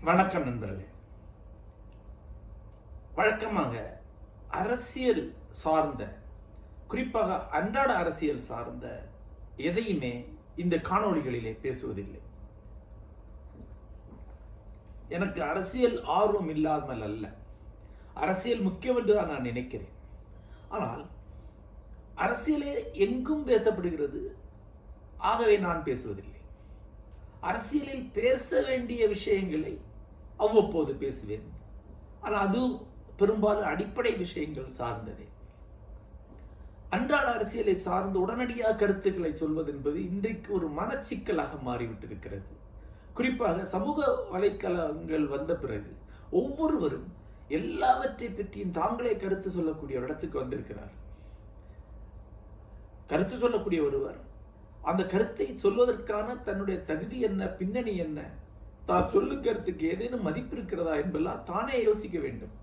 வணக்கம் நண்பர்களே. வழக்கமாக அரசியல் சார்ந்த குறிப்பாக அன்றாட அரசியல் சார்ந்த எதையுமே இந்த காணொளிகளிலே பேசுவதில்லை. எனக்கு அரசியல் ஆர்வம் இல்லாமல் அல்ல. அரசியல் முக்கியம் என்று தான் நான் நினைக்கிறேன். ஆனால் அரசியலே எங்கும் பேசப்படுகிறது. ஆகவே நான் பேசுவதில்லை. அரசியலில் பேச வேண்டிய விஷயங்களை அவ்வப்போது பேசுவேன். ஆனால் அது பெரும்பாலும் அடிப்படை விஷயங்கள் சார்ந்ததே. அன்றாட அரசியலை சார்ந்து உடனடியாக கருத்துக்களை சொல்வது என்பது இன்றைக்கு ஒரு மனச்சிக்கலாக மாறிவிட்டிருக்கிறது. குறிப்பாக சமூக வலைக்கலங்கள் வந்த பிறகு ஒவ்வொருவரும் எல்லாவற்றை பற்றியும் தாங்களே கருத்து சொல்லக்கூடிய ஒரு இடத்துக்கு வந்திருக்கிறார் கருத்து சொல்லக்கூடிய ஒருவர். அந்த கருத்தை சொல்வதற்கான தன்னுடைய தகுதி என்ன பின்னணி என்ன? தான் சொல்லு கருத்துக்கு ஏதேனும் மதிப்பு இருக்கிறதா என்பெல்லாம் தானே யோசிக்க வேண்டும்.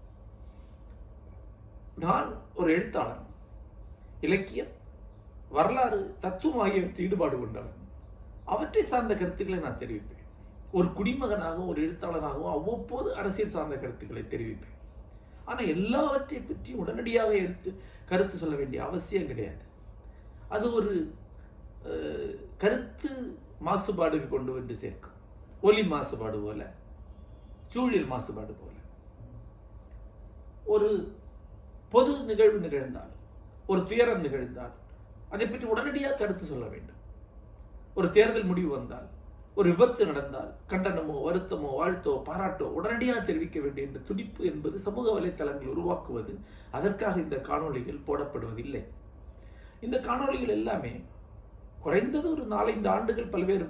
நான் ஒரு எழுத்தாளன் இலக்கியம் வரலாறு தத்துவம் ஆகியவற்றை ஈடுபாடு கொண்டவன். அவற்றை சார்ந்த கருத்துக்களை நான் தெரிவிப்பேன். ஒரு குடிமகனாகவும் ஒரு எழுத்தாளனாகவும் அவ்வப்போது அரசியல் சார்ந்த கருத்துக்களை தெரிவிப்பேன். ஆனால் எல்லாவற்றை பற்றி உடனடியாக எடுத்து கருத்து சொல்ல வேண்டிய அவசியம் கிடையாது. அது ஒரு கருத்து மாசுபாடுக்கு கொண்டு வந்து சேர்க்கும். ஒலி மாசுபாடு போல சூழல் மாசுபாடு போல. ஒரு பொது நிகழ்வு நிகழ்ந்தால் ஒரு துயரம் நிகழ்ந்தால் அதை பற்றி உடனடியாக கருத்து சொல்ல வேண்டும். ஒரு தேர்தல் முடிவு வந்தால் ஒரு விபத்து நடந்தால் கண்டனமோ வருத்தமோ வாழ்த்தோ பாராட்டோ உடனடியாக தெரிவிக்க வேண்டிய இந்த துடிப்பு என்பது சமூக வலைத்தளங்கள் உருவாக்குவது அதற்காக இந்த காணொளிகள் போடப்படுவதில்லை. இந்த காணொளிகள் எல்லாமே குறைந்தது ஒரு நாலஞ்சு ஆண்டுகள் பல்வேறு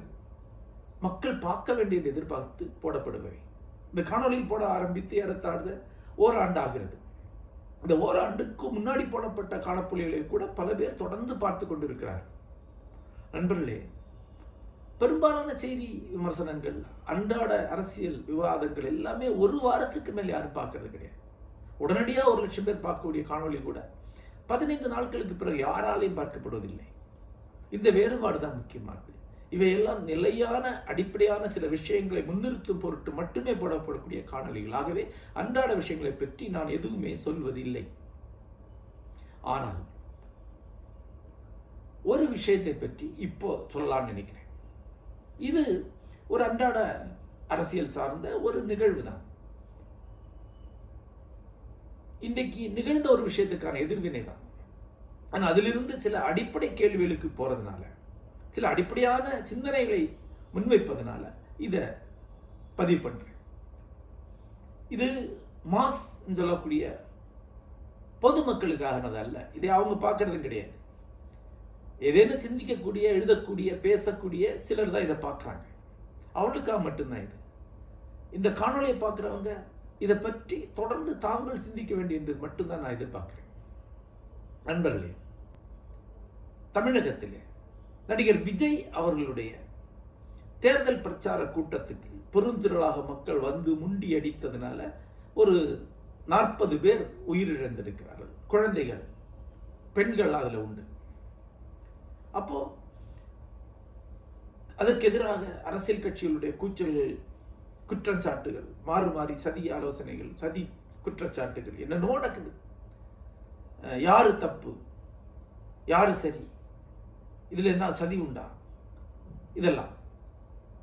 மக்கள் பார்க்க வேண்டியது எதிர்பார்த்து போடப்படுபவை. இந்த காணொலியில் போட ஆரம்பித்து ஏறத்தாழ்ந்த ஓராண்டு ஆகிறது இந்த ஓராண்டுக்கு முன்னாடி போடப்பட்ட காணொளிகளை கூட பல பேர் தொடர்ந்து பார்த்து கொண்டிருக்கிறார் நண்பர்களே பெரும்பாலான செய்தி விமர்சனங்கள் அன்றாட அரசியல் விவாதங்கள் எல்லாமே ஒரு வாரத்துக்கு மேல் யாரும் பார்க்கறது கிடையாது. உடனடியாக ஒரு லட்சம் பேர் பார்க்கக்கூடிய காணொளி கூட பதினைந்து நாட்களுக்கு பிறகு யாராலையும் பார்க்கப்படுவதில்லை. இந்த வேறுபாடு தான் முக்கியமானது. இவையெல்லாம் நிலையான அடிப்படையான சில விஷயங்களை முன்னிறுத்தும் பொருட்டு மட்டுமே போடப்படக்கூடிய காணொளிகள். அன்றாட விஷயங்களை பற்றி நான் எதுவுமே சொல்வதில்லை. ஆனால் ஒரு விஷயத்தை பற்றி இப்போ சொல்லலாம்னு நினைக்கிறேன். இது ஒரு அன்றாட அரசியல் சார்ந்த ஒரு நிகழ்வு தான். இன்றைக்கு நிகழ்ந்த ஒரு விஷயத்துக்கான எதிர்வினை தான். ஆனால் அதிலிருந்து சில அடிப்படை கேள்விகளுக்கு போறதுனால சில அடிப்படையான சிந்தனைகளை முன்வைப்பதனால இதை பதிவு பண்ணுறேன் இது மாஸ் சொல்லக்கூடிய பொதுமக்களுக்காகனது அல்ல. இதை அவங்க பார்க்கறதும் கிடையாது. ஏதேனும் சிந்திக்கக்கூடிய எழுதக்கூடிய பேசக்கூடிய சிலர் தான் இதை பார்க்குறாங்க. அவளுக்காக மட்டும்தான் இது. இந்த காணொளியை பார்க்குறவங்க இதை பற்றி தொடர்ந்து தாங்கள் சிந்திக்க வேண்டியது மட்டும்தான் நான் எதிர்பார்க்கிறேன். நண்பர்களே தமிழகத்திலே நடிகர் விஜய் அவர்களுடைய தேர்தல் பிரச்சார கூட்டத்துக்கு பெருந்திரளாக மக்கள் வந்து முண்டி அடித்ததுனால ஒரு நாற்பது பேர் உயிரிழந்திருக்கிறார்கள். குழந்தைகள் பெண்கள் அதில் உண்டு. அப்போ அதற்கு எதிராக அரசியல் கட்சிகளுடைய கூச்சல்கள் குற்றச்சாட்டுகள் மாறி மாறி சதி ஆலோசனைகள் சதி குற்றச்சாட்டுகள். என்னென்னோ நடக்குது. யாரு தப்பு? யாரு சரி? இதில் என்ன சதி உண்டா? இதெல்லாம்.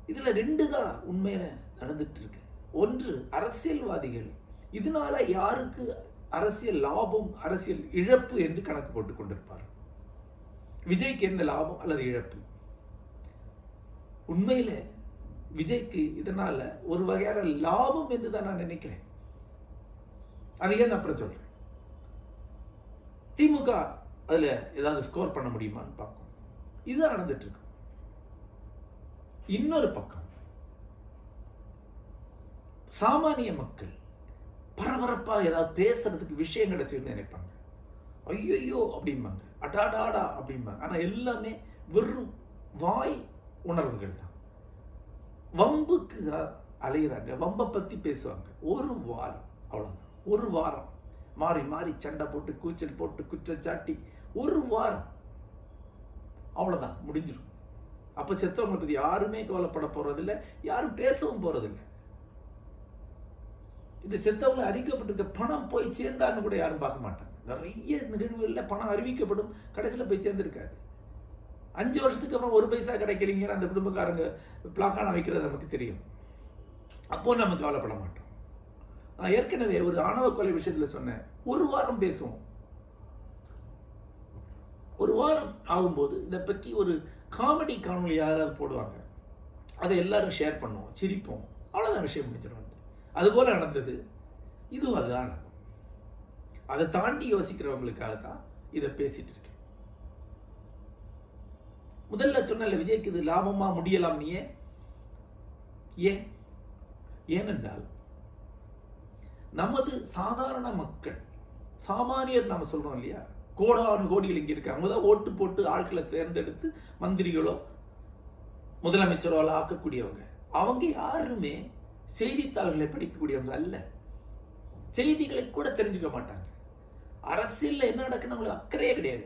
இதில் ரெண்டு தான் உண்மையில நடந்துட்டு இருக்கு. ஒன்று அரசியல்வாதிகள். இதனால யாருக்கு அரசியல் லாபம் அரசியல் இழப்பு என்று கணக்கு போட்டுக் கொண்டிருப்பார்? விஜய்க்கு என்ன லாபம் அல்லது இழப்பு? உண்மையில விஜய்க்கு இதனால ஒரு வகையான லாபம் என்று தான் நான் நினைக்கிறேன். அது ஏன் அப்புறம் சொல்றேன். திமுக அதுல ஏதாவது ஸ்கோர் பண்ண முடியுமான்னு பார்க்கும் இதுதான் நடந்துட்டுருக்கு. இன்னொரு பக்கம் சாமானிய மக்கள் பரபரப்பா ஏதாவது பேசுறதுக்கு விஷயம் கிடைச்சிருன்னு நினைப்பாங்க. ஐயோ அப்படிம்பாங்க. அடாடாடா அப்படிம்பாங்க. ஆனா எல்லாமே வெறும் வாய் உணர்வுகள் தான். வம்புக்கு அலையிறாங்க. வம்பை பற்றி பேசுவாங்க. ஒரு வாரம் அவ்வளோதான் ஒரு வாரம். மாறி மாறி சண்டை போட்டு கூச்சல் போட்டு குற்றச்சாட்டி ஒரு வாரம். அவ்வளோதான் முடிஞ்சிடும் அப்போ செத்தவங்களை பற்றி யாருமே கவலைப்பட போகிறதில்ல யாரும் பேசவும் போகிறதில்ல இந்த செத்தவங்களை அறிவிக்கப்பட்டிருக்க பணம் போய் சேர்ந்தான்னு கூட யாரும் பார்க்க மாட்டாங்க. நிறைய நிகழ்வுகளில் பணம் அறிவிக்கப்படும். கடைசியில் போய் சேர்ந்திருக்காது. அஞ்சு வருஷத்துக்கு அப்புறம் ஒரு பைசா கிடைக்கலீங்கன்னு அந்த குடும்பக்காரங்க பிளாக்கான வைக்கிறது நமக்கு தெரியும். அப்போ நம்ம கவலைப்பட மாட்டோம். நான் ஏற்கனவே ஒரு ஆணவ கொலை விஷயத்தில் சொன்னேன். ஒரு வாரம் பேசுவோம். ஒரு வாரம் ஆகும்போது இதை பற்றி ஒரு காமெடி காணொலி யாராவது போடுவாங்க. அதை எல்லாரும் ஷேர் பண்ணுவோம் சிரிப்போம். அவ்வளோதான் விஷயம் முடிஞ்சிடும் அதுபோல் நடந்தது. இதுவும் அதுதான் நடக்கும். அதை தாண்டி யோசிக்கிறவங்களுக்காக தான் இதை பேசிகிட்டு இருக்கேன். முதல்ல சொன்னல விஜய்க்கு இது லாபமா முடியலாம் நீ ஏன்? ஏனென்றால் நமது சாதாரண மக்கள் சாமானியர் நம்ம சொல்றோம் இல்லையா? கோடானு கோடிகள் இங்கே இருக்காங்க அவங்க தான் ஓட்டு போட்டு ஆட்களை தேர்ந்தெடுத்து மந்திரிகளோ முதலமைச்சரோ ஆக்கக்கூடியவங்க. அவங்க யாருமே செய்தித்தாள்களை படிக்கக்கூடியவங்க அல்ல. செய்திகளை கூட தெரிஞ்சுக்க மாட்டாங்க. அரசியல்ல என்ன நடக்குன்னு அவங்களுக்கு அக்கறையே கிடையாது.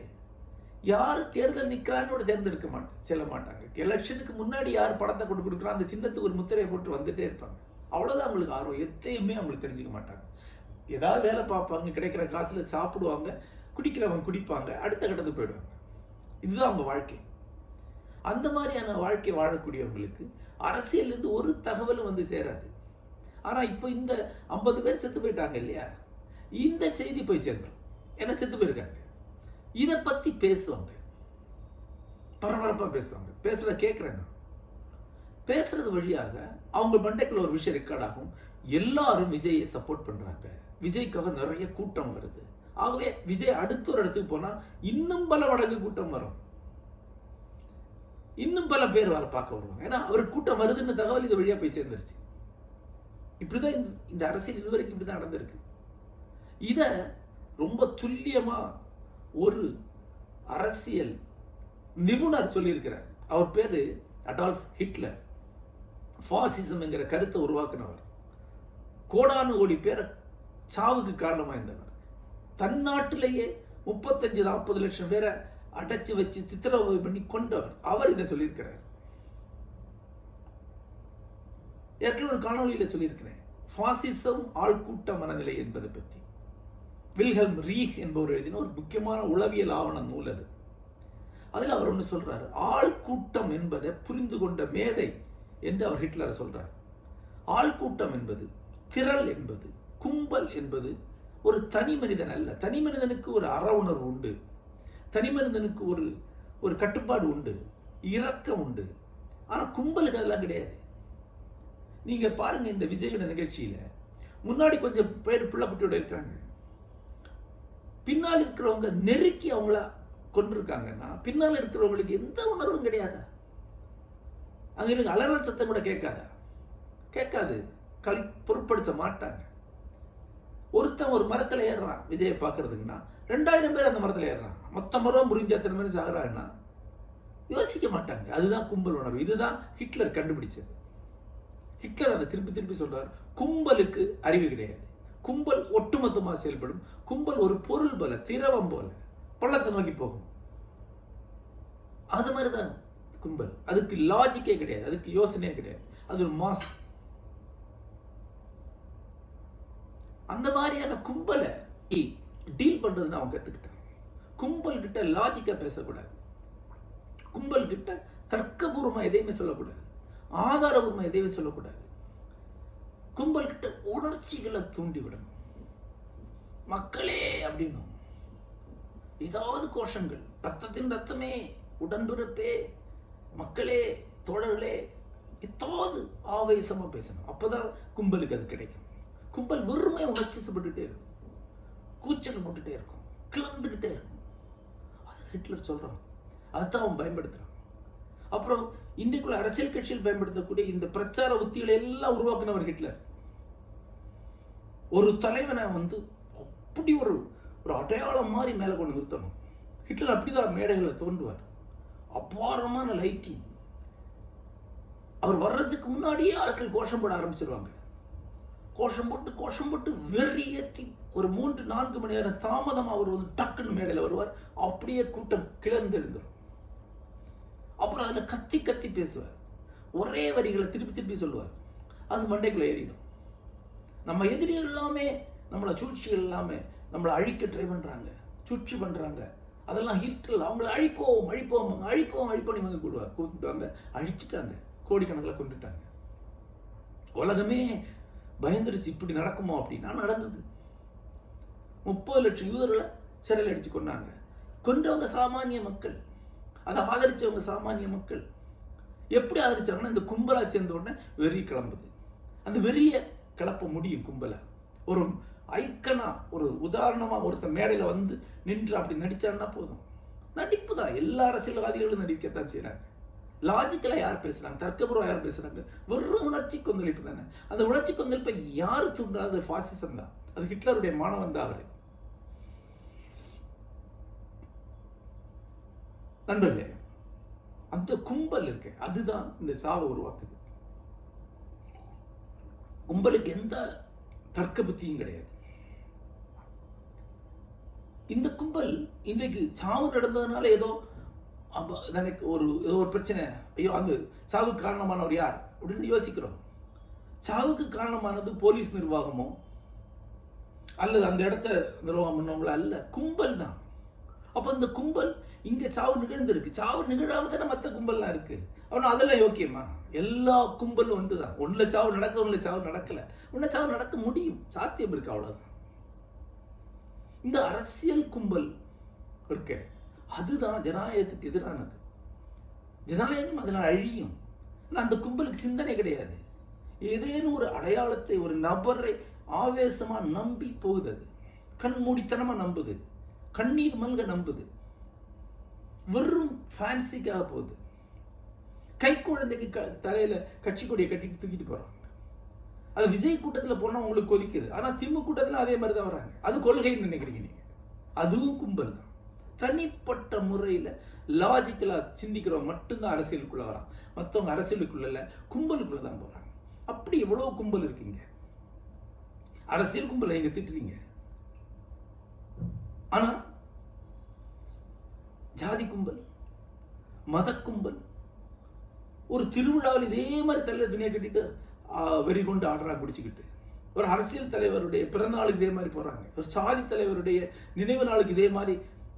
யார் தேர்தல் நிற்கிறான்னு கூட தேர்ந்தெடுக்க மாட்டேன் செல்ல மாட்டாங்க. எலெக்ஷனுக்கு முன்னாடி யார் படத்தை கொண்டு கொடுக்குறோம் அந்த சின்னத்துக்கு ஒரு முத்திரையை போட்டு வந்துட்டே இருப்பாங்க. அவ்வளோதான் அவங்களுக்கு ஆர்வம். எத்தையுமே அவங்களுக்கு தெரிஞ்சுக்க மாட்டாங்க. ஏதாவது வேலை பார்ப்பாங்க கிடைக்கிற காசில் சாப்பிடுவாங்க குடிக்கிறவங்க குடிப்பாங்க அடுத்த கட்டத்துக்கு போயிடுவாங்க. இதுதான் அவங்க வாழ்க்கை. அந்த மாதிரியான வாழ்க்கை வாழக்கூடியவங்களுக்கு அரசியல்லேருந்து ஒரு தகவலும் வந்து சேராது. ஆனால் இப்போ இந்த ஐம்பது பேர் செத்து போயிட்டாங்க இல்லையா? இந்த செய்தி போய் சேர்ந்துடும் ஏன்னா செத்து போயிருக்காங்க. இதை பற்றி பேசுவாங்க. பரபரப்பாக பேசுவாங்க. பேசுகிறத கேட்குறேங்க பேசுறது வழியாக அவங்க மண்டைக்குள்ள ஒரு விஷயம் ரெக்கார்ட் ஆகும். எல்லாரும் விஜயை சப்போர்ட் பண்ணுறாங்க விஜய்க்காக நிறைய கூட்டம் வருது. ஆகவே விஜய் அடுத்த ஒரு இடத்துக்கு போனால் இன்னும் பல மடங்கு கூட்டம் வரும். இன்னும் பல பேர் வர பார்க்க வருவாங்க. ஏன்னா அவர் கூட்டம் வருதுன்னு தகவல் இது வழியா போய் சேர்ந்துருச்சு. இப்படிதான் இந்த அரசியல் இதுவரைக்கும் இப்படிதான் நடந்திருக்கு. இதை ரொம்ப துல்லியமாக ஒரு அரசியல் நிபுணர் சொல்லியிருக்கிறார். அவர் பேர் அடால்ஃப் ஹிட்லர். ஃபாசிசம்ங்கிற கருத்தை உருவாக்குனவர். கோடானு கோடி பேரை சாவுக்கு காரணமாக இருந்தவர் தன் நாட்டிலேயே முப்பத்தஞ்சு நாற்பது லட்சம் பேரை அடைச்சு வச்சு சித்திரவதை பண்ணி கொண்டவர். அவர் இதை சொல்லியிருக்கிறார். ஏற்கனவே ஒரு காணொலியில் சொல்லியிருக்கிறேன். ஃபாசிசம் ஆள்கூட்ட மனநிலை என்பதை பற்றி. வில்ஹெல்ம் ரீஹ் என்பவர் எழுதின ஒரு முக்கியமான உளவியல் ஆவண நூல் அது. அதில் அவர் ஒன்று சொல்கிறார் ஆள்கூட்டம் என்பதை புரிந்து கொண்ட மேதை என்று அவர் ஹிட்லரை சொல்கிறார் ஆள்கூட்டம் என்பது திரள் என்பது கும்பல் என்பது ஒரு தனி மனிதன் அல்ல. தனி மனிதனுக்கு ஒரு அற உணர்வு உண்டு. தனி மனிதனுக்கு ஒரு ஒரு கட்டுப்பாடு உண்டு. இரக்கம் உண்டு. ஆனால் கும்பலுக்கு அதெல்லாம் கிடையாது. நீங்கள் பாருங்கள் இந்த விஜயோட நிகழ்ச்சியில் முன்னாடி கொஞ்சம் பேர் பிள்ளைப்பட்டியோட இருக்கிறாங்க பின்னால் இருக்கிறவங்க நெருக்கி அவங்கள கொண்டிருக்காங்கன்னா பின்னால் இருக்கிறவங்களுக்கு எந்த உணர்வும் கிடையாது? அங்கே எனக்கு அலறல் சத்தம் கூட கேட்காத? கேட்காது. களி பொருட்படுத்த மாட்டாங்க. ஒருத்தன் ஒரு மரத்தில் ஏறுறான் விஜயை பார்க்கறதுக்குன்னா ரெண்டாயிரம் பேர் அந்த மரத்தில் ஏறுறான். மொத்த மரம் முறிஞ்ச அத்தனை பேர் சாகுறாங்கன்னா யோசிக்க மாட்டாங்க. அதுதான் கும்பல் உணர்வு. இதுதான் ஹிட்லர் கண்டுபிடிச்சது. ஹிட்லர் அதை திருப்பி திருப்பி சொல்றார் கும்பலுக்கு அறிவு கிடையாது. கும்பல் ஒட்டுமொத்தமாக செயல்படும். கும்பல் ஒரு பொருள் போல திரவம் போல. பள்ளத்தை நோக்கி போகும். அது மாதிரிதான் கும்பல். அதுக்கு லாஜிக்கே கிடையாது. அதுக்கு யோசனையே கிடையாது. அது ஒரு மாஸ் அந்த மாதிரியான கும்பலை டீல் பண்றதுன்னு அவன் கத்துக்கிட்டான். கும்பல் கிட்ட லாஜிக்கா பேசக்கூடாது. கும்பல் கிட்ட தர்க்கபூர்வமா எதையுமே சொல்லக்கூடாது. ஆதாரபூர்வமா எதையுமே சொல்லக்கூடாது. கும்பல் கிட்ட உணர்ச்சிகளை தூண்டி விடணும் மக்களே அப்படின்னும் ஏதாவது கோஷங்கள். ரத்தத்தின் ரத்தமே உடன்பிறப்பே மக்களே தோழர்களே ஏதாவது ஆவேசமா பேசணும். அப்போதான் கும்பலுக்கு அது கிடைக்கும். கும்பல் வெறுமை உணர்ச்சிசப்பட்டுட்டே இருக்கும். கூச்சல் போட்டுட்டே இருக்கும். கிளந்துக்கிட்டே இருக்கும். அது ஹிட்லர் சொல்றான். அதுதான் அவன் பயன்படுத்துறான். அப்புறம் இன்றைக்குள்ள அரசியல் கட்சியில் பயன்படுத்தக்கூடிய இந்த பிரச்சார உத்திகளை எல்லாம் உருவாக்குனவர் ஹிட்லர். ஒரு தலைவனை வந்து அப்படி ஒரு ஒரு அடையாளம் மாதிரி மேலே கொண்டு நிறுத்தணும். ஹிட்லர் அப்படிதான் மேடைகளை தோன்றுவார் அபாரமான லைட்டிங். அவர் வர்றதுக்கு முன்னாடியே ஆட்கள் கோஷம் போட ஆரம்பிச்சிருவாங்க. கோஷம் போட்டு கோஷம் போட்டு வெறி ஏற்றி ஒரு மூன்று நான்கு மணி நேரம் தாமதமாக அவர் வந்து டக்குன்னு மேடையில் வருவார். அப்படியே கூட்டம் கிளர்ந்து எழுந்துரும் அப்புறம் அதில் கத்தி கத்தி பேசுவார். ஒரே வரிகளை திருப்பி திருப்பி சொல்லுவார். அது மண்டைக்குள்ளே ஏறிடும். நம்ம எதிரி எல்லாமே நம்மளை சூழ்ச்சிகள் எல்லாமே நம்மளை அழிக்க ட்ரை பண்ணுறாங்க சூழ்ச்சி பண்ணுறாங்க அதெல்லாம் ஹிட்ல அவங்கள அழிப்போம் அழிப்போம் அழிப்போம் அழிப்போம் இவங்க கூடுவா கூப்பிட்டுவாங்க அழிச்சிட்டாங்க. கோடிக்கணக்கில் கொண்டுட்டாங்க. உலகமே பயந்துருச்சு இப்படி நடக்குமோ அப்படின்னா. நடந்தது. முப்பது லட்சம் யூதர்களை சிறையில் அடித்து கொண்டாங்க கொன்றவங்க சாமானிய மக்கள். அதை ஆதரித்தவங்க சாமானிய மக்கள். எப்படி ஆதரிச்சாங்கன்னா இந்த கும்பலாக சேர்ந்த உடனே வெறி கிளம்புது. அந்த வெறிய கிளப்ப முடியும் கும்பலை. ஒரு ஐக்கனா ஒரு உதாரணமாக ஒருத்தன் மேடையில் வந்து நின்று அப்படி நடிச்சான்னா போதும். நடிப்பு தான். எல்லா அரசியல்வாதிகளும் நடிக்கத்தான் செய்கிறாங்க லாஜிக்கலாக யார் பேசுகிறாங்க தர்க்கபூர்வம் யார் பேசுகிறாங்க வெறும் உணர்ச்சி கொந்தளிப்பு தானே. அந்த உணர்ச்சி கொந்தளிப்பை யாரு தூண்டாது ஃபாசிசம் தான். அது ஹிட்லருடைய மாணவன் தான் அவர். நண்பர்களே அந்த கும்பல் இருக்கு அதுதான் இந்த சாவை உருவாக்குது. கும்பலுக்கு எந்த தர்க்க புத்தியும் கிடையாது. இந்த கும்பல் இன்றைக்கு சாவு நடந்ததுனால ஏதோ எனக்கு ஒரு ஏதோ ஒரு பிரச்சனை. ஐயோ அந்த சாவுக்கு காரணமானவர் யார் அப்படின்னு யோசிக்கிறோம். சாவுக்கு காரணமானது போலீஸ் நிர்வாகமோ அல்லது அந்த இடத்த நிர்வாகம் பண்ணவங்களோ அல்ல கும்பல் தான். அப்போ இந்த கும்பல் இங்கே சாவு நிகழ்ந்திருக்கு. சாவு நிகழாமல் தானே மற்ற கும்பல்லாம் இருக்குது அவன் அதெல்லாம் யோக்கியமா? எல்லா கும்பலும் ஒன்று தான் ஒன்றுல சாவு நடக்க ஒன்றுல சாவு நடக்கலை. ஒன்றில் சாவு நடக்க முடியும். சாத்தியம் இருக்கு அவ்வளோதான் இந்த அரசியல் கும்பல் இருக்க. அதுதான் ஜனநாயகத்துக்கு எதிரானது. ஜனநாயகம் அதனால் அழியும். ஆனால் அந்த கும்பலுக்கு சிந்தனை கிடையாது. ஏதேனும் ஒரு அடையாளத்தை ஒரு நபரை ஆவேசமாக நம்பி போகுது அது. கண்மூடித்தனமாக நம்புது. கண்ணீர் மல்க நம்புது. வெறும் ஃபேன்சிக்காக போகுது. கை குழந்தைக்கு க தலையில் கட்சி கொடியை கட்டிட்டு தூக்கிட்டு போகிறாங்க அது விஜய் கூட்டத்தில் போனால் உங்களுக்கு கொதிக்குது. ஆனால் திமுக கூட்டத்தில் அதே மாதிரி தான் வராங்க. அது கொள்கைன்னு நினைக்கிறீங்க நீங்கள் அதுவும் கும்பல் தான். தனிப்பட்ட முறையில் லாஜிக்கலாக சிந்திக்கிறவங்க மட்டும்தான் அரசியலுக்குள்ளே வரான். மற்றவங்க அரசியலுக்குள்ள இல்லை கும்பலுக்குள்ளே தான் போகிறாங்க அப்படி எவ்வளோ கும்பல் இருக்கீங்க. அரசியல் கும்பலை நீங்கள் திட்டுறீங்க. ஆனால் ஜாதி கும்பல் மத கும்பல். ஒரு திருவிழாவில் இதே மாதிரி தலையில் துணியை கட்டிட்டு வெறி கொண்டு ஆடுறா குடிச்சுக்கிட்டு. ஒரு அரசியல் தலைவருடைய பிறந்த நாளுக்கு இதே மாதிரி போகிறாங்க ஒரு சாதி தலைவருடைய நினைவு நாளுக்கு இதே மாதிரி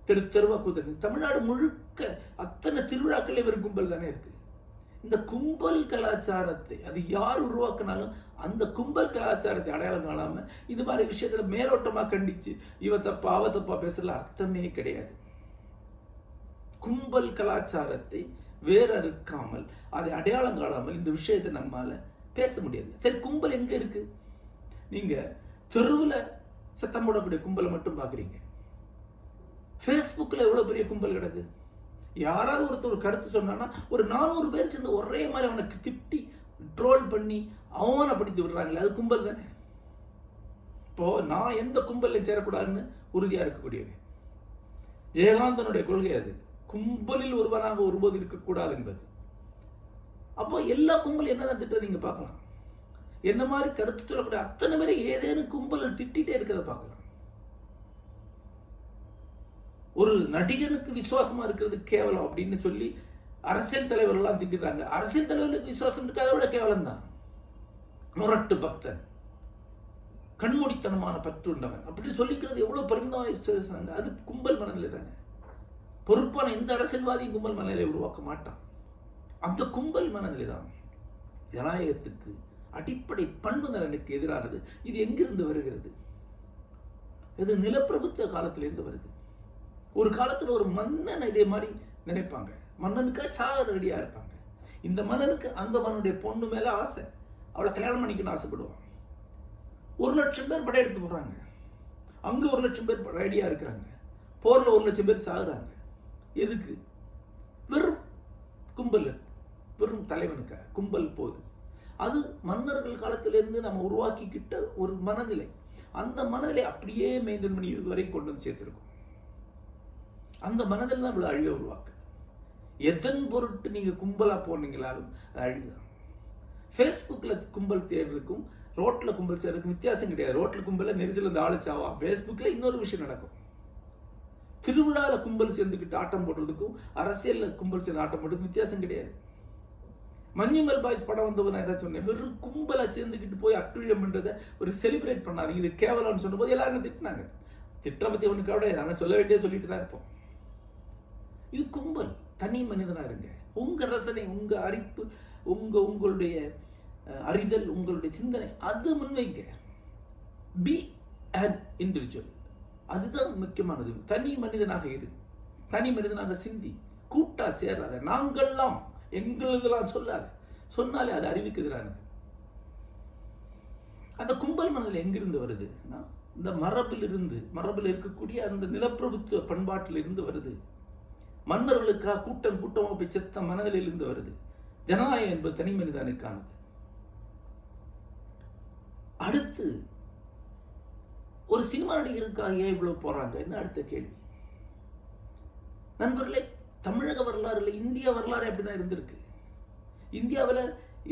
தெரு தெருவா கூத்துறது தமிழ்நாடு முழுக்க அத்தனை திருவிழாக்கள் வெறும் கும்பல் தானே இருக்கு. இந்த கும்பல் கலாச்சாரத்தை அது யார் உருவாக்குனாலும் அந்த கும்பல் கலாச்சாரத்தை அடையாளம் காணாமல் இது மாதிரி விஷயத்தில் மேலோட்டமாக கண்டிச்சு இவ தப்பா அவ தப்பா பேசுறதுல அர்த்தமே கிடையாது. கும்பல் கலாச்சாரத்தை வேறறுக்காமல் அதை அடையாளம் காணாமல் இந்த விஷயத்தை நம்மால் பேச முடியாது. சரி கும்பல் எங்கே இருக்குது நீங்கள் தெருவில் சத்தம் போடக்கூடிய கும்பலை மட்டும் பார்க்குறீங்க. ஃபேஸ்புக்கில் எவ்வளோ பெரிய கும்பல் கிடக்கு? யாராவது ஒருத்தர் ஒரு கருத்து சொன்னான்னா ஒரு நானூறு பேர் சேர்ந்து ஒரே மாதிரி அவனுக்கு திட்டி ட்ரோல் பண்ணி அவமானப்படுத்தி விடுறாங்களே அது கும்பல் தானே? இப்போது நான் எந்த கும்பலில் சேரக்கூடாதுன்னு உறுதியாக இருக்கக்கூடியவன். ஜெயகாந்தனுடைய கொள்கை அது. கும்பலில் ஒருவனாக ஒருபோது இருக்கக்கூடாது என்பது. அப்போ எல்லா கும்பல் என்னதான் திட்டம் நீங்க பார்க்கலாம். என்ன மாதிரி கருத்து சொல்லக்கூடிய அத்தனை பேரை ஏதேனும் கும்பல் திட்டிட்டே இருக்கிறத பார்க்கலாம். ஒரு நடிகனுக்கு விசுவாசமா இருக்கிறது கேவலம் அப்படின்னு சொல்லி அரசியல் தலைவர் எல்லாம் திட்டுறாங்க. அரசியல் தலைவர்களுக்கு விசுவாசம் இருக்கு அதை விட கேவலம் தான் முரட்டு பக்தன் கண்மூடித்தனமான பற்றுண்டவன் அப்படி சொல்லிக்கிறது எவ்வளவு பெருமிதமாக பேசுறாங்க அது கும்பல் மனநிலை தானே பொறுப்பான எந்த அரசியல்வாதியும் கும்பல் மனநிலை உருவாக்க மாட்டான். அந்த கும்பல் மனநிலை தான் ஜனநாயகத்துக்கு அடிப்படை பண்பு நலனுக்கு எதிரானது. இது எங்கிருந்து வருகிறது? இது நிலப்பிரபுத்துவ காலத்திலேருந்து வருது. ஒரு காலத்துல ஒரு மன்னன் இதே மாதிரி நினைப்பாங்க. மன்னனுக்காக சாக ரெடியா இருப்பாங்க. இந்த மன்னனுக்கு அந்த மன்னனுடைய பொண்ணு மேலே ஆசை. அவளை கல்யாணம் பண்ணிக்கணும்னு ஆசைப்படுவான். ஒரு லட்சம் பேர் படையெடுத்து போகிறாங்க அங்க ஒரு லட்சம் பேர் ரெடியா இருக்கிறாங்க. போர்ல ஒரு லட்சம் பேர் சாகுறாங்க. எதுக்கு? வெறும் கும்பல் வெறும் தலைவனுக்காக கும்பல் போகுது அது மன்னர்கள் காலத்திலிருந்து நம்ம உருவாக்கிக்கிட்ட ஒரு மனநிலை. அந்த மனநிலை அப்படியே மெயின்டைன் பண்ணி இதுவரை கொண்டு வந்து சேர்த்துருக்கும். அந்த மனதில் தான் இவ்வளோ அழிவை உருவாக்கு எதன் பொருட்டு நீங்க கும்பலா போனீங்களாலும் அது அழிவுதான். ஃபேஸ்புக்கில் கும்பல் தேர்வுக்கும் ரோட்டில் கும்பல் சேர்றதுக்கும் வித்தியாசம் கிடையாது. ரோட்டில் கும்பலில் நெரிசல் வந்து ஆளு ஃபேஸ்புக்கில் இன்னொரு விஷயம் நடக்கும். திருவிழாவில் கும்பல் சேர்ந்துக்கிட்டு ஆட்டம் போடுறதுக்கும் அரசியலில் கும்பல் சேர்ந்து ஆட்டம் போடுறது வித்தியாசம் கிடையாது. மஞ்சுமல் பாய்ஸ் படம் வந்தவர் நான் ஏதாவது சொன்னேன் வெறும் கும்பலை சேர்ந்துக்கிட்டு போய் அட்டுழியம் பண்ணுறதை ஒரு செலிப்ரேட் பண்ணாதீங்க. இது கேவலம்னு சொன்னபோது எல்லாரும் திட்டினாங்க? திட்டம் பற்றி ஒன்று கவலை ஆனால் சொல்ல வேண்டிய சொல்லிட்டு தான் இருப்போம். இது கும்பல். தனி மனிதனாக இருங்க. உங்கள் ரசனை உங்கள் அரிப்பு உங்கள் உங்களுடைய அறிதல் உங்களுடைய சிந்தனை அது முன்வைங்க. பி அன் இண்டிவிஜுவல் அதுதான் முக்கியமானது. தனி மனிதனாக இரு. தனி மனிதனாக சிந்தி. கூட்டா சேராத நாங்கள்லாம் எங்களுதெல்லாம் சொல்லாத. சொன்னாலே அது அறிவுக்கு எதிரானது. அந்த கும்பல் மனதில் எங்கிருந்து வருதுன்னா இந்த மரபிலிருந்து மரபில் இருக்கக்கூடிய அந்த நிலப்பிரபுத்துவ பண்பாட்டில் இருந்து வருது. மன்னர்களுக்காக கூட்டம் கூட்டமாக போய் செத்த மனதிலிருந்து வருது. ஜனநாயகம் என்பது தனி மனிதனுக்கானது அடுத்து ஒரு சினிமா நடிகருக்காக ஏன் இவ்வளோ போகிறாங்க என்ன அடுத்த கேள்வி? நண்பர்களே தமிழக வரலாறு இல்லை இந்திய வரலாறு அப்படிதான் இருந்திருக்கு. இந்தியாவில்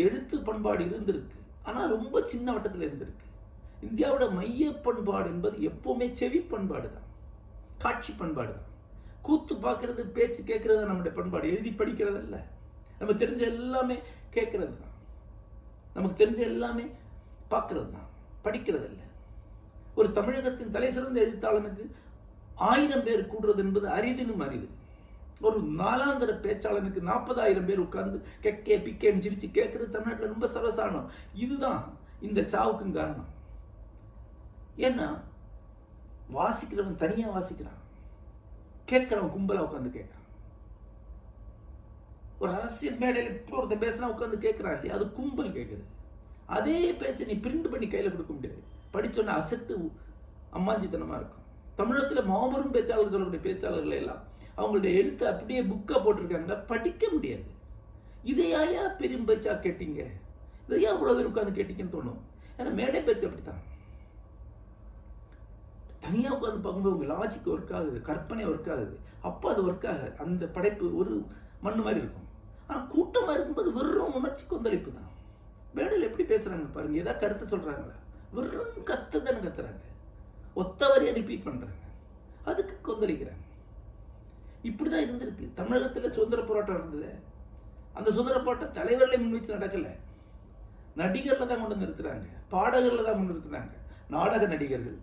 எழுத்து பண்பாடு இருந்திருக்கு. ஆனால் ரொம்ப சின்ன வட்டத்தில் இருந்திருக்கு. இந்தியாவோட மைய பண்பாடு என்பது எப்போவுமே செவி பண்பாடு தான் காட்சி பண்பாடு தான் கூத்து பார்க்கறது பேச்சு கேட்கறது தான் நம்முடைய பண்பாடு. எழுதி படிக்கிறது அல்ல நம்ம தெரிஞ்ச எல்லாமே கேட்கறது தான் நமக்கு தெரிஞ்ச எல்லாமே பார்க்கறது தான் படிக்கிறது ஒரு தமிழகத்தின் தலை சிறந்த எழுத்தாளனுக்கு ஆயிரம் பேர் கூடுறது என்பது அரிதினும் அரிது. ஒரு நாலாந்தர பேச்சாளனுக்கு நாற்பதாயிரம் பேர் உட்கார்ந்து கெக்கே பிக்கேன்னு சிரிச்சு கேட்கறது தமிழ்நாட்டில் ரொம்ப சரசானம். இதுதான் இந்த சாவுக்கும் காரணம். ஏன்னா வாசிக்கிறவன் தனியா வாசிக்கிறான். கேட்குறவன் கும்பலா உட்காந்து கேட்கறான். ஒரு அரசியல் மேடையில் இப்போ ஒருத்த பேசினா உட்காந்து கேட்கறான் இல்லையா? அது கும்பல் கேட்குது. அதே பேச்சை நீ பிரிண்ட் பண்ணி கையில் கொடுக்க முடியாது. படித்தோன்னே அசட்டு அம்மாஞ்சித்தனமா இருக்கும். தமிழகத்தில் மாபெரும் பேச்சாளர் சொல்லக்கூடிய பேச்சாளர்கள் எல்லாம் அவங்களுடைய எழுத்து அப்படியே புக்கா போட்டிருக்காங்க. படிக்க முடியாது. இதையாயா பெரும் பேச்சா கேட்டீங்க? இதையா அவ்வளோ பேர் உட்காந்து கேட்டீங்கன்னு தோணும். ஏன்னா மேடை பேச்சு அப்படித்தான். தனியாக உட்காந்து பார்க்கும்போது உங்கள் லாஜிக் ஒர்க் ஆகுது கற்பனை ஒர்க் ஆகுது. அப்போ அது ஒர்க் ஆகாது. அந்த படைப்பு ஒரு மண்ணு மாதிரி இருக்கும். ஆனால் கூட்டமாக இருக்கும்போது வெறும் உணர்ச்சி கொந்தளிப்பு தான். மேடையில் எப்படி பேசுகிறாங்க பாருங்கள் ஏதாவது கருத்து சொல்கிறாங்களா வெறும் கத்து தானே கத்துறாங்க. ஒத்த ரிப்பீட் பண்ணுறாங்க அதுக்கு கொந்தளிக்கிறாங்க. இப்படி தான் இருந்திருக்கு. தமிழகத்தில் சுதந்திர போராட்டம் இருந்தது அந்த சுதந்திர போராட்டம் தலைவர்களை முன்வைச்சு நடக்கலை. நடிகர்ல தான் கொண்டு நிறுத்துறாங்க பாடகர்ல தான் கொண்டு நிறுத்துறாங்க நாடக நடிகர்கள்.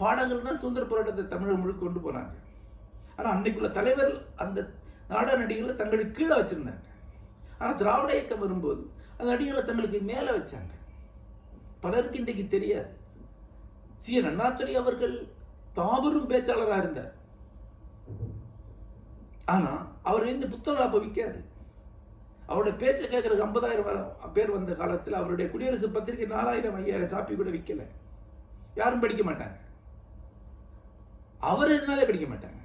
பாடகர்கள் தான் சுதந்திர போராட்டத்தை தமிழகம் முழுக்க கொண்டு போனாங்க. ஆனால் அன்னைக்குள்ள தலைவர் அந்த நாடக நடிகர்களை தங்களுக்கு கீழே வச்சுருந்தாங்க. ஆனால் திராவிட இயக்கம் வரும்போது அந்த நடிகர்களை தங்களுக்கு மேலே வச்சாங்க. பலருக்கு இன்றைக்கு தெரியாது. சி. என். அண்ணாத்துறை அவர்கள் தாபெரும் பேச்சாளராக இருந்தார். ஆனால் அவர் இந்த புத்தகம் அப்ப விற்காது. அவருடைய பேச்சை கேட்கறதுக்கு ஐம்பதாயிரம் பேர் வந்த காலத்தில் அவருடைய குடியரசு பத்திரிகை நாலாயிரம் ஐயாயிரம் காப்பி கூட விற்கல யாரும் படிக்க மாட்டாங்க. அவர் எதுனாலே படிக்க மாட்டாங்க.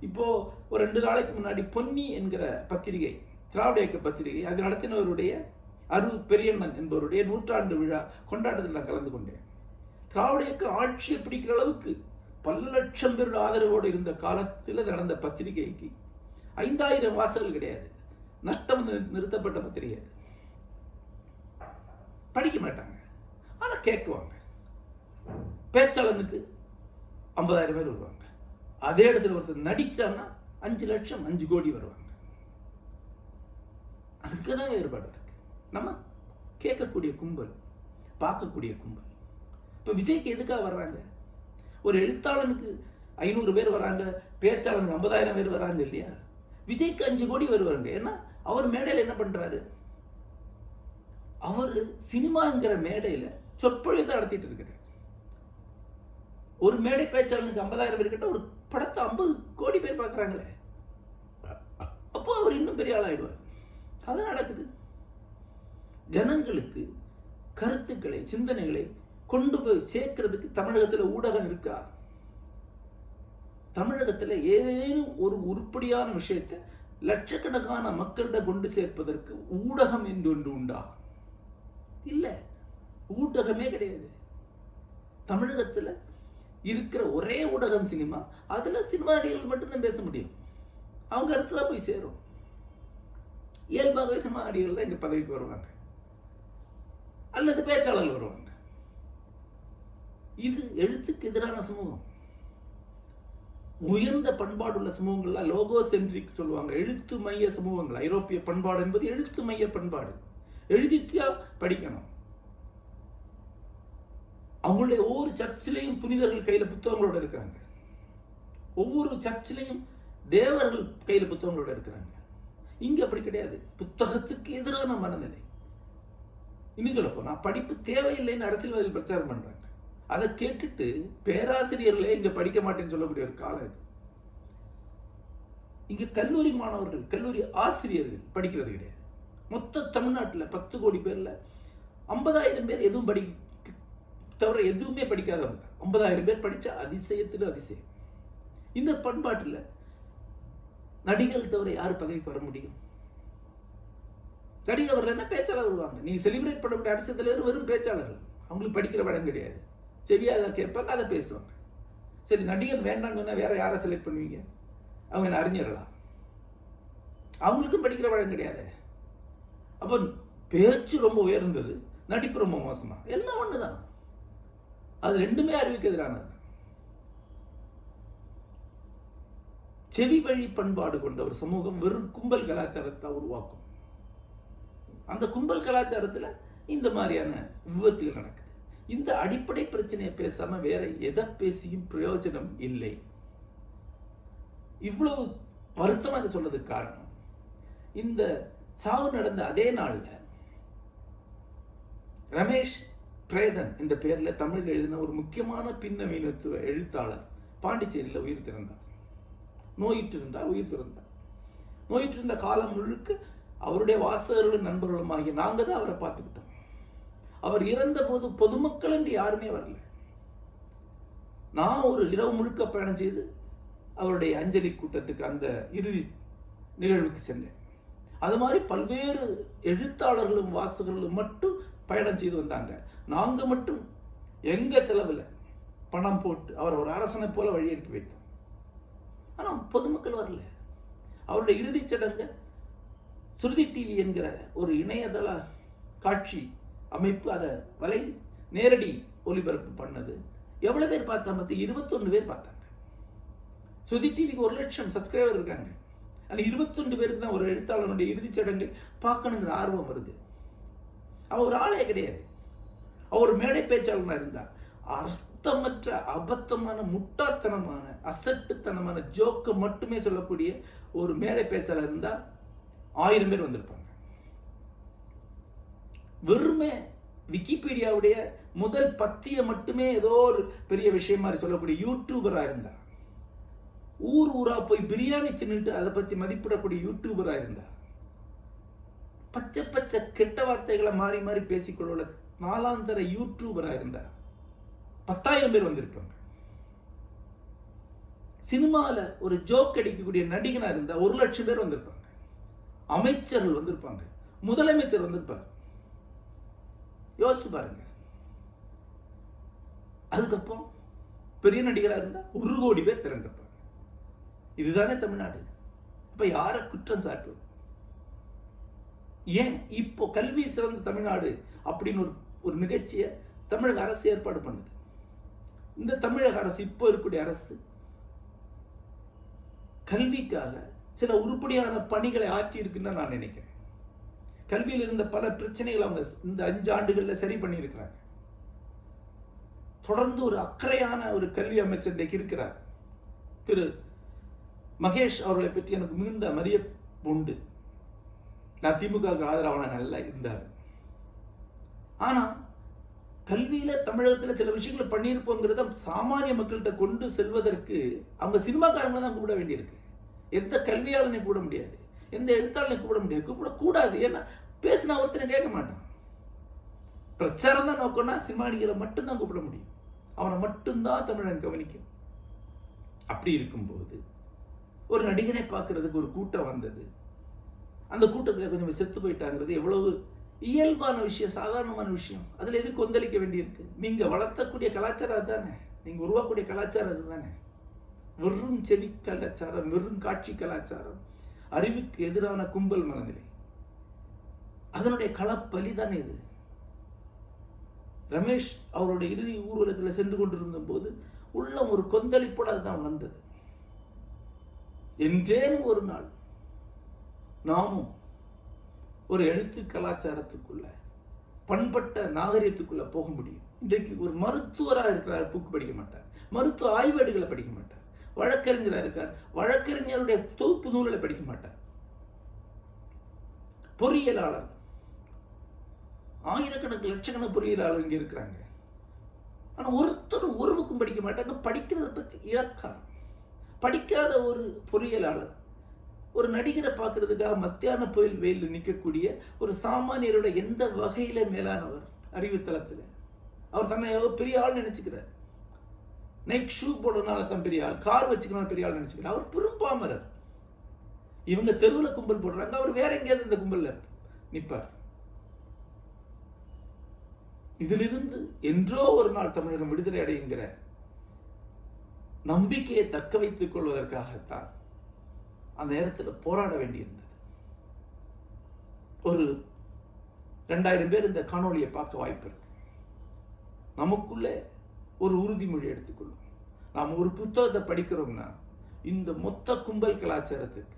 இப்போ ஒரு ரெண்டு நாளைக்கு முன்னாடி பொன்னி என்கிற பத்திரிகை திராவிட இயக்க பத்திரிகை அது நடத்தினவருடைய அரு பெரியண்ணன் என்பவருடைய நூற்றாண்டு விழா கொண்டாட்டத்தில் நான் கலந்து கொண்டேன். திராவிட இயக்க ஆட்சியை பிடிக்கிற அளவுக்கு பல லட்சம் பேரோட ஆதரவோடு இருந்த காலத்தில் நடந்த பத்திரிகைக்கு ஐந்தாயிரம் வாசகங்கள் கிடையாது. நஷ்டம் நிறுத்தப்பட்ட பத்திரிகை அது. படிக்க மாட்டாங்க. ஆனா கேட்குவாங்க. பேச்சாளனுக்கு ஐம்பதாயிரம் பேர் வருவாங்க. அதே இடத்துல ஒருத்தர் நடிச்சான்னா அஞ்சு லட்சம் அஞ்சு கோடி வருவாங்க. அதுக்கு தான் வேறுபாடு நம்ம கேட்கக்கூடிய கும்பல் பார்க்கக்கூடிய கும்பல். இப்போ விஜய்க்கு எதுக்காக வர்றாங்க? ஒரு எழுத்தாளனுக்கு ஐநூறு பேர் வராங்க பேச்சாளனுக்கு ஐம்பதாயிரம் பேர் வராங்க இல்லையா? விஜய்க்கு அஞ்சு கோடி வருவாங்க ஏன்னா அவர் மேடையில் என்ன பண்றாரு? அவர் சினிமாங்கிற மேடையில சொற்பொழிவு தான் நடத்திட்டு இருக்கிறார் ஒரு மேடை பேச்சாளனுக்கு ஐம்பதாயிரம் பேர் கிட்ட ஒரு படத்தை ஐம்பது கோடி பேர் பார்க்குறாங்களே. அப்போ அவர் இன்னும் பெரிய ஆளாகிடுவார் அது நடக்குது. ஜனங்களுக்கு கருத்துக்களை சிந்தனைகளை கொண்டு போய் சேர்க்கறதுக்கு தமிழகத்தில் ஊடகம் இருக்கா? தமிழகத்தில் ஏதேனும் ஒரு உருப்படியான விஷயத்தை லட்சக்கணக்கான மக்களிடம் கொண்டு சேர்ப்பதற்கு ஊடகம் என்று ஒன்று உண்டா? இல்லை. ஊடகமே கிடையாது. தமிழகத்தில் இருக்கிற ஒரே ஊடகம் சினிமா அதில் சினிமா நடிகர்கள் மட்டும்தான் பேச முடியும். அவங்க கருத்து தான் போய் சேரும். இயல்பாகவே சினிமா நடிகர்கள் தான் இங்கே பதவிக்கு வருவாங்க. அல்லது பேச்சாளர்கள் வருவாங்க. இது எழுத்துக்கு எதிரான சமூகம். உயர்ந்த பண்பாடுள்ள சமூகங்கள்லாம் லோகோ சென்ட்ரிக் சொல்லுவாங்க. எழுத்து மைய சமூகங்கள். ஐரோப்பிய பண்பாடு என்பது எழுத்து மைய பண்பாடு. எழுதித்தியா படிக்கணும். அவங்களுடைய ஒவ்வொரு சர்ச்சிலையும் புனிதர்கள் கையில் புத்தகங்களோட இருக்கிறாங்க. ஒவ்வொரு சர்ச்சிலையும் தேவர்கள் கையில் புத்தகங்களோட இருக்கிறாங்க. இங்க அப்படி கிடையாது. புத்தகத்துக்கு எதிரான மனநிலை. இன்னும் சொல்ல போனால் படிப்பு தேவையில்லைன்னு அரசியல்வாதிகள் பிரச்சாரம் பண்ணுறாங்க அதை கேட்டுட்டு பேராசிரியர்களே இங்கே படிக்க மாட்டேன்னு சொல்லக்கூடிய ஒரு காலம் இது. இங்கே கல்லூரி மாணவர்கள் கல்லூரி ஆசிரியர்கள் படிக்கிறது கிடையாது. மொத்த தமிழ்நாட்டில் பத்து கோடி பேரில் ஐம்பதாயிரம் பேர் எதுவும் படி தவிர எதுவுமே படிக்காதவங்க. ஐம்பதாயிரம் பேர் படித்தா அதிசயத்தில் அதிசயம். இந்த பண்பாட்டில் நடிகர் தவிர யார் பதவிக்கு வர முடியும்? நடிகர் வரலன்னா பேச்சாளர் வருவாங்க? நீங்கள் செலிப்ரேட் பண்ணக்கூடிய அரசு தலைவர் வெறும் பேச்சாளர்கள். அவங்களுக்கு படிக்கிற படம் கிடையாது. செவியாக அதை கேட்பாங்க அதை பேசுவாங்க. சரி நடிகர் வேண்டாம்னு சொன்னால் வேற யாரை செலக்ட் பண்ணுவீங்க? அவங்க என்ன அறிஞர்களா? அவங்களுக்கும் படிக்கிற படம் கிடையாது. அப்போ பேச்சு ரொம்ப உயர்ந்தது நடிப்பு ரொம்ப மோசமா. எல்லாம் ஒன்று தான் அது ரெண்டுமே அறிவுக்கு எதிரானது. செவி வழி பண்பாடு கொண்ட ஒரு சமூகம் வெறும் கும்பல் கலாச்சாரத்தை உருவாக்கும். அந்த கும்பல் கலாச்சாரத்துல இந்த மாதிரியான விபத்துகள் நடக்குது. இந்த அடிப்படை பிரச்சனையை பேசாம வேற எதை பேசியும் பிரயோஜனம் இல்லை. இவ்வளவு வருத்தமா இதை சொல்றதுக்கு காரணம் இந்த சாவு நடந்த அதே நாள்ல ரமேஷ் பிரேதன் என்ற பெயர்ல தமிழில் எழுதின ஒரு முக்கியமான பின்னவீனத்துவ எழுத்தாளர் பாண்டிச்சேரியில் உயிர் திறந்தார். நோயிட்டு இருந்தார் உயிர் திறந்தார். நோயிட்டு இருந்த காலம் முழுக்க அவருடைய வாசகர்களும் நண்பர்களும் ஆகிய நாங்கள் தான் அவரை பார்த்துக்கிட்டோம் அவர் இறந்த போது பொதுமக்கள் என்று யாருமே வரல. நான் ஒரு இரவு முழுக்க பயணம் செய்து அவருடைய அஞ்சலி கூட்டத்துக்கு அந்த இறுதி நிகழ்வுக்கு சென்றேன். அது மாதிரி பல்வேறு எழுத்தாளர்களும் வாசகர்களும் மட்டும் பயணம் செய்து வந்தாங்க. நாங்கள் மட்டும் எங்கள் செலவில் பணம் போட்டு அவர் ஒரு அரசனை போல வழி அனுப்பி வைத்தோம். ஆனால் பொதுமக்கள் வரல. அவருடைய இறுதிச் சடங்கு சுருதி டிவி என்கிற ஒரு இணையதள காட்சி அமைப்பு அதை வலை நேரடி ஒளிபரப்பு பண்ணது. எவ்வளவு பேர் பார்த்தா மத்தி இருபத்தொன்னு பேர் பார்த்தாங்க. சுருதி டிவிக்கு ஒரு லட்சம் சப்ஸ்கிரைபர் இருக்காங்க. அதில் இருபத்தொன்று பேருக்கு தான் ஒரு எழுத்தாளனுடைய இறுதிச் சடங்கு பார்க்கணுங்கிற ஆர்வம் வருது. அவர் ஒரு ஆளே கிடையாது. அவர் ஒரு மேடை பேச்சாளனாக இருந்தார் அர்த்தமற்ற அபத்தமான முட்டாத்தனமான அசட்டுத்தனமான ஜோக்கை மட்டுமே சொல்லக்கூடிய ஒரு மேடை பேச்சாளர் இருந்தால் ஆயிரம் பேர் வந்திருப்பாங்க. வெறுமே விக்கிபீடியாவுடைய முதல் பத்திய மட்டுமே ஏதோ ஒரு பெரிய விஷயம் மாதிரி சொல்லக்கூடிய யூடியூபராக இருந்தா. ஊர் ஊரா போய் பிரியாணி தின்னுட்டு அதை பத்தி மதிப்பிடக்கூடிய யூடியூபராக இருந்தா. பச்சை பச்சை கெட்ட வார்த்தைகளை மாறி மாறி பேசிக்கொள்ள நாலாந்தர யூடியூபராக இருந்தா. பத்தாயிரம் பேர் வந்திருப்பாங்க. சினிமாவில் ஒரு ஜோக் அடிக்கக்கூடிய நடிகனாக இருந்தால் ஒரு லட்சம் பேர் வந்திருப்பாங்க. அமைச்சர்கள் வந்திருப்பாங்க. முதலமைச்சர் வந்திருப்பார். யோசிச்சு பாருங்க. அதுக்கப்புறம் பெரிய நடிகரா இருந்தா ஒரு கோடி பேர் திரண்டிருப்பாங்க. இதுதானே தமிழ்நாடு. இப்போ யாரை குற்றம் சாட்டுவது ஏன் இப்போ கல்வி சிறந்த தமிழ்நாடு அப்படின்னு ஒரு ஒரு நிகழ்ச்சியை தமிழக அரசு ஏற்பாடு பண்ணுது. இந்த தமிழக அரசு இப்போ இருக்கக்கூடிய அரசு கல்விக்காக சில உருப்படியான பணிகளை ஆற்றி இருக்குன்னு நான் நினைக்கிறேன். கல்வியில் இருந்த பல பிரச்சனைகளை அவங்க இந்த அஞ்சு ஆண்டுகளில் சரி பண்ணியிருக்கிறாங்க. தொடர்ந்து ஒரு அக்கறையான ஒரு கல்வி அமைச்சர் இன்றைக்கு இருக்கிறார். திரு மகேஷ் அவர்களை பற்றி எனக்கு மிகுந்த மரிய உண்டு. நான் திமுகவுக்கு ஆதரவான நல்லா இருந்தார். ஆனா கல்வியில தமிழகத்தில் சில விஷயங்களை பண்ணியிருப்போங்கிறத சாமானிய மக்கள்கிட்ட கொண்டு செல்வதற்கு அவங்க சினிமாக்காரங்களை தான் கூப்பிட வேண்டியிருக்கு. எந்த கல்வியாளனையும் கூப்பிட முடியாது. எந்த எழுத்தாளனையும் கூப்பிட முடியாது. கூப்பிடக்கூடாது ஏன்னா பேசினா ஒருத்தனை கேட்க மாட்டான். பிரச்சாரம் தான் நோக்கம்னா சினிமா நடிகரை மட்டும்தான் கூப்பிட முடியும். அவனை மட்டும்தான் தமிழன் கவனிக்கும். அப்படி இருக்கும்போது ஒரு நடிகனை பார்க்கறதுக்கு ஒரு கூட்டம் வந்தது. அந்த கூட்டத்தில் கொஞ்சம் செத்து போயிட்டாங்கிறது எவ்வளவு இயல்பான விஷயம் சாதாரணமான விஷயம். அதில் எது கொந்தளிக்க வேண்டியிருக்கு? நீங்கள் வளர்த்தக்கூடிய கலாச்சாரம் அதுதானே. நீங்கள் உருவாக்கக்கூடிய கலாச்சாரம் அதுதானே. வெறும் செவி கலாச்சாரம் வெறும் காட்சி கலாச்சாரம் அறிவுக்கு எதிரான கும்பல் மனநிலை. அதனுடைய களப்பலி தானே இது? ரமேஷ் அவருடைய இறுதி ஊர்வலத்தில் சென்று கொண்டிருந்த போது உள்ளம் ஒரு கொந்தளிப்போட அதுதான் வந்தது என்றேனும் ஒரு நாள் நாமும் ஒரு எழுத்து கலாச்சாரத்துக்குள்ள பண்பட்ட நாகரிகத்துக்குள்ள போக முடியும். இன்றைக்கு ஒரு மருத்துவராக இருக்கிறார் புக்கு படிக்க மாட்டார். மருத்துவ ஆய்வேடுகளை படிக்க மாட்டார். வழக்கறிஞராக இருக்கார். வழக்கறிஞருடைய தொகுப்பு நூல்களை படிக்க மாட்டார். பொறியியலாளர். ஆயிரக்கணக்கு லட்சக்கணக்கு பொறியியலாளர் இங்கே இருக்கிறாங்க. ஆனால் ஒருத்தர் ஒரு புக்கும் படிக்க மாட்டாங்க. படிக்கிறத பற்றி இலக்காரம் படிக்காத ஒரு பொறியியலாளர் ஒரு நடிகரை பார்க்கறதுக்காக மத்தியான புயல் வெயிலில் நிற்கக்கூடிய ஒரு சாமானியரோட எந்த வகையில மேலானவர் அறிவுத்தளத்தில்? அவர் தன்னை ஏதோ பெரிய ஆள் நினச்சிக்கிறார். நைக் ஷூ போடுறதுனால தான் பெரிய ஆள் கார் வச்சுக்கணும் பெரிய ஆள் நினைச்சுக்கிறார் அவர் பெரும்பாமரர். இவங்க தெருவில் கும்பல் போடுறாங்க அவர் வேற எங்கேயாவது இந்த கும்பலில் நிற்பார் இதிலிருந்து என்றோ ஒரு நாள் தமிழகம் விடுதலை அடையுங்கிற நம்பிக்கையை தக்க வைத்துக் கொள்வதற்காகத்தான் அந்த நேரத்தில் போராட வேண்டியிருந்தது. ஒரு ரெண்டாயிரம் பேர் இந்த காணொளியை பார்க்க வாய்ப்பு இருக்கு. நமக்குள்ளே ஒரு உறுதிமொழி எடுத்துக்கொள்ளும் நாம் ஒரு புத்தகத்தை படிக்கிறோம்னா இந்த மொத்த கும்பல் கலாச்சாரத்துக்கு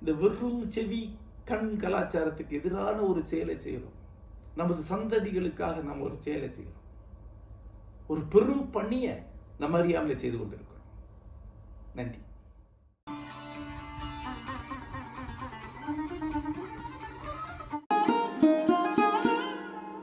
இந்த வெறும் செவி கண் கலாச்சாரத்துக்கு எதிரான ஒரு செயலை செய்கிறோம். நமது சந்ததிகளுக்காக நாம் ஒரு செயலை செய்கிறோம். ஒரு பெரும் பணியை நம்ம அறியாமலே செய்து கொண்டிருக்கிறோம். நன்றி.